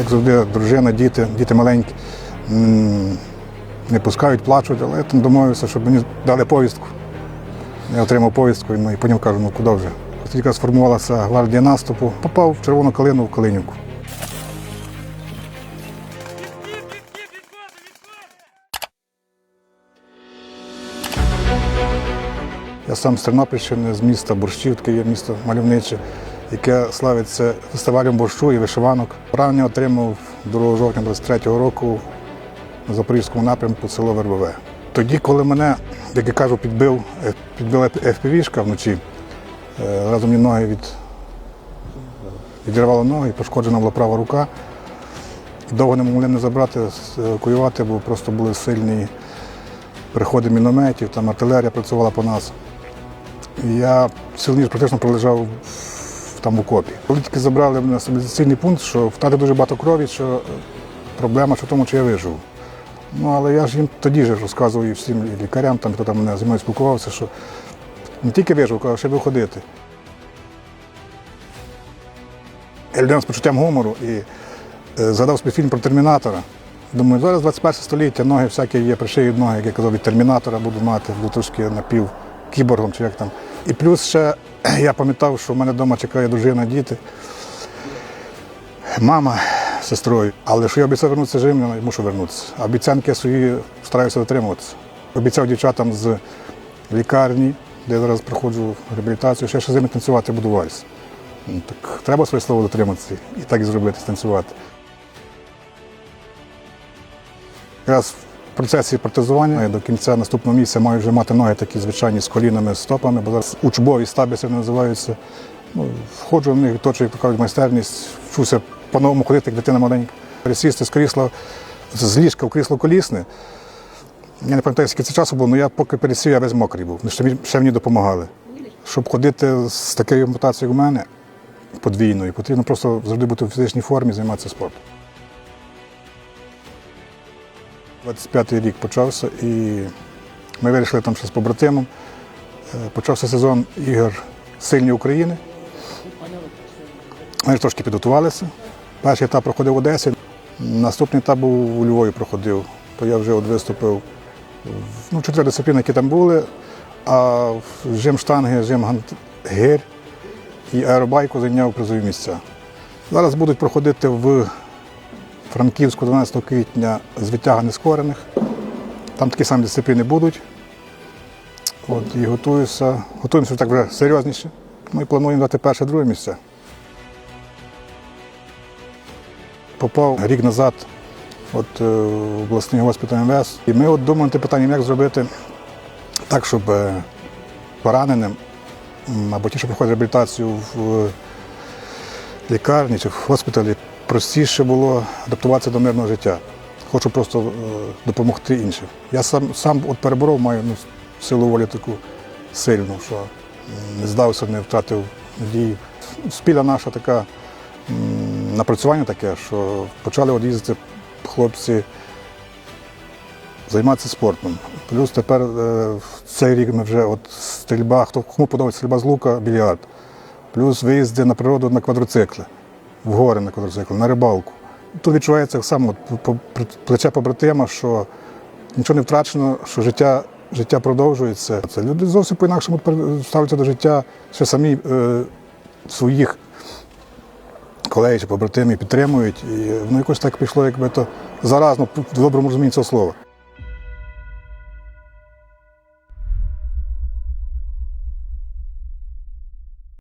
як завжди, дружина, діти, діти маленькі. Не пускають, плачуть, але я там домовився, щоб мені дали повістку. Я отримав повістку ну, і потім кажу, ну куди вже. Якраз сформувалася гвардія наступу, попав в червону калину в Калинівку. Я сам з Тернопільщини, з міста Борщів, таке є місто мальовниче, яке славиться фестивалем борщу і вишиванок. Поранення отримав 2 жовтня 23-го року на Запорізькому напрямку село Вербове. Тоді, коли мене, як я кажу, підбив, е, підбила FPV-шка вночі, е, разом мені ноги від, відірвало ноги, пошкоджена була права рука. Довго не могли мене забрати, евакуювати, бо просто були сильні приходи мінометів, там артилерія працювала по нас. Я цілу ніч практично пролежав там в окопі. Коли тільки забрали на стабілізаційний пункт, що втратив дуже багато крові, що е, проблема що в тому, чи я виживу. Ну, але я ж їм тоді ж розказував і всім і лікарям, там, хто там мене зі мною спілкувався, що не тільки виживу, а ще виходити. Я людина з почуттям гумору і е, згадав собі фільм про термінатора. Думаю, зараз 21 століття, ноги всякі є, пришиють ноги, як я казав, від термінатора буду мати, буду трошки напів кіборгом чи як там. І плюс ще я пам'ятав, що в мене вдома чекає дружина, діти, мама з сестрою. Але що я обіцяв вернутися живим, я мушу вернутися. Обіцянки свої стараюся дотримуватися. Обіцяв дівчатам з лікарні, де я зараз проходжу реабілітацію, що я ще з ними танцювати буду вальс. Ну, Так треба своє слово дотриматися і так і зробити, станцювати. Якраз процесі протезування до кінця наступного місяця маю вже мати ноги такі звичайні з колінами, з стопами, бо зараз учбові стабіси називаються. Ну, входжу в них, відточую, кажуть, майстерність, вчуся по-новому ходити, як дитина маленька. Пересісти з крісла, з ліжка в крісло колісне. Я не пам'ятаю, скільки це часу було, але я поки пересів, я весь мокрий був. Ще, мені- ще мені допомагали. Щоб ходити з такою ампутацією як у мене, подвійною, потрібно просто завжди бути в фізичній формі, займатися спортом. 25-й рік почався і ми вирішили там ще з побратимом. Е, Почався сезон ігор Сильні України. Ми ж трошки підготувалися. Перший етап проходив в Одесі, наступний етап був у Львові проходив. То я вже от виступив ну, чотири дисципліни, які там були, а жим штанги, жим гир і аеробайку зайняв призові місця. Зараз будуть проходити в Франківську 12 квітня з відтяга нескорених. Там такі самі дисципліни будуть. От, і готуюся. Готуємося так вже серйозніше. Ми плануємо дати перше друге місце. Попав рік назад от, е, в обласний госпіталь МВС. І ми от думаємо питанням, як зробити так, щоб е, пораненим або ті, що проходять реабілітацію в лікарні чи в госпіталі, простіше було адаптуватися до мирного життя. Хочу просто е, допомогти іншим. Я сам, сам от переборов, маю ну, силу волі таку сильну, що не здався, не втратив надії. Спільна наша така напрацювання таке, що почали їздити хлопці займатися спортом. Плюс тепер е, в цей рік ми вже от стрільба, хто кому подобається стрільба з лука, більярд. Плюс виїзди на природу на квадроцикли, в гори на квадроцикли, на рибалку. Тут відчувається по- плече побратима, що нічого не втрачено, що життя, життя продовжується. Це люди зовсім по-інакшому ставляться до життя, що самі е, своїх колегів чи побратимів підтримують. І воно якось так пішло, якби то заразно в доброму розумінні цього слова.